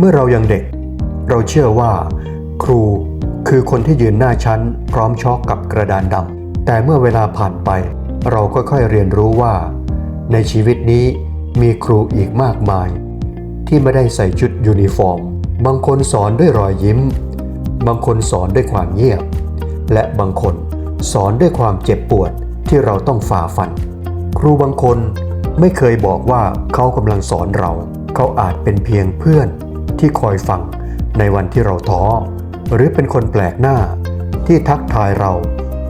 เมื่อเรายังเด็ก เราเชื่อว่า ครูคือคนที่ยืนหน้าชั้น พร้อมช็อกกับกระดานดำแต่เมื่อเวลาผ่านไป เราก็ค่อยๆเรียนรู้ว่า ในชีวิตนี้มีครูอีกมากมาย ที่ไม่ได้ใส่ชุดยูนิฟอร์ม บางคนสอนด้วยรอยยิ้ม บางคนสอนด้วยความเงียบ และบางคนสอนด้วยความเจ็บปวดที่เราต้องฝ่าฟัน ครูบางคนไม่เคยบอกว่าเขากำลังสอนเรา เขาอาจเป็นเพียงเพื่อน ที่คอยฟังในวันที่เราท้อ หรือเป็นคนแปลกหน้าที่ทักทายเรา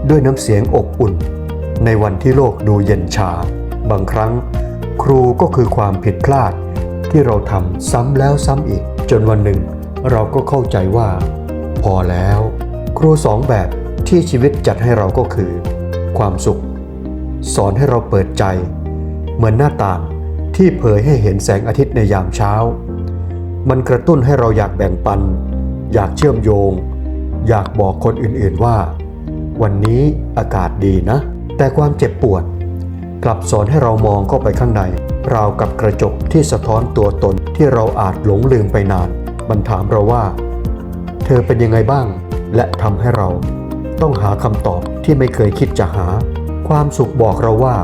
ด้วยน้ำเสียงอบอุ่น ในวันที่โลกดูเย็นชา บางครั้ง ครูก็คือความผิดพลาดที่เราทำซ้ำแล้วซ้ำอีก จนวันหนึ่ง เราก็เข้าใจว่า พอแล้ว ครูสองแบบที่ชีวิตจัดให้เราก็คือ ความสุข สอนให้เราเปิดใจ เหมือนหน้าต่างที่เผยให้เห็นแสงอาทิตย์ในยามเช้า มันกระตุ้นให้เราอยากแบ่งปัน อยากเชื่อมโยง อยากบอกคนอื่นๆว่า วันนี้อากาศดีนะ แต่ความเจ็บปวด กลับสอนให้เรามองเข้าไปข้างใน ราวกับกระจกที่สะท้อนตัวตนที่เราอาจหลงลืมไปนาน มันถามเราว่า เธอเป็นยังไงบ้าง และทำให้เราต้องหาคำตอบที่ไม่เคยคิดจะหา ความสุขบอกเราว่า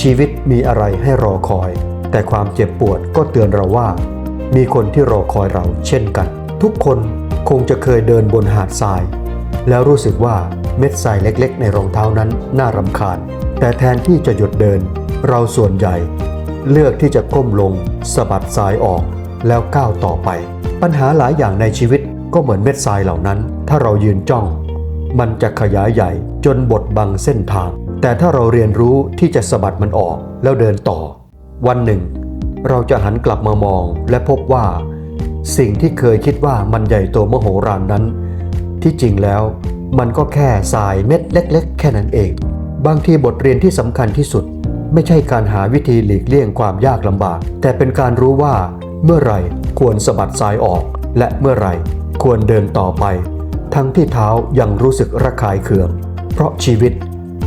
ชีวิตมีอะไรให้รอคอย แต่ความเจ็บปวดก็เตือนเราว่า มีคนที่รอคอยเราเช่นกัน ทุกคนคงจะเคยเดินบนหาดทราย แล้วรู้สึกว่าเม็ดทรายเล็กๆ ในรองเท้านั้นน่ารำคาญ แต่แทนที่จะหยุดเดิน เราส่วนใหญ่ เลือกที่จะก้มลงสะบัดทรายออกแล้วก้าวต่อไป ปัญหาหลายอย่างในชีวิตก็เหมือนเม็ดทรายเหล่านั้น ถ้าเรายืนจ้อง มันจะขยายใหญ่จนบดบังเส้นทาง แต่ถ้าเราเรียนรู้ที่จะสะบัดมันออกแล้วเดินต่อ วันหนึ่ง เราจะหันกลับมามองและพบว่า สิ่งที่เคยคิดว่ามันใหญ่โตมโหฬารนั้น ที่จริงแล้วมันก็แค่ทรายเม็ดเล็ก ๆ แค่นั้นเอง บางทีบทเรียนที่สำคัญที่สุด ไม่ใช่การหาวิธีหลีกเลี่ยงความยากลำบาก แต่เป็นการรู้ว่าเมื่อไหร่ควรสะบัดทรายออก และเมื่อไหร่ควรเดินต่อไป ทั้งที่เท้ายังรู้สึกระคายเคือง เพราะชีวิต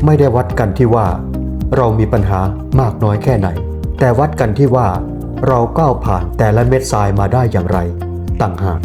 ไม่ได้วัดกันที่ว่า เรามีปัญหามากน้อยแค่ไหน แต่วัดกันที่ว่าเราก้าวผ่านแต่ละเม็ดทรายมาได้อย่างไร ต่างหาก